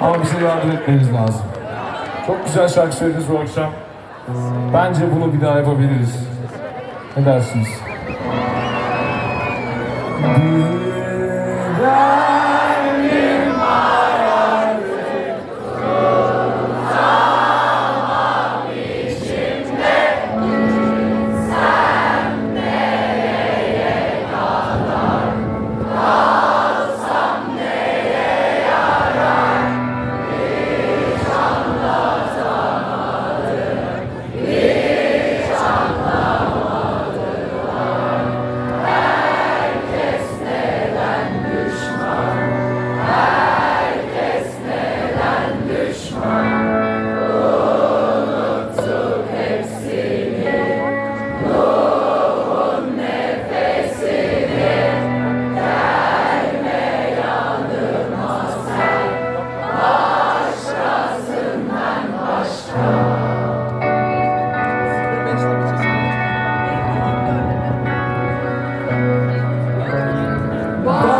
Ama bize yardım etmeniz lazım. Çok güzel şarkı söylediniz bu akşam. Bence bunu bir daha yapabiliriz. Ne dersiniz? Bir derdim bye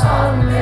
on me.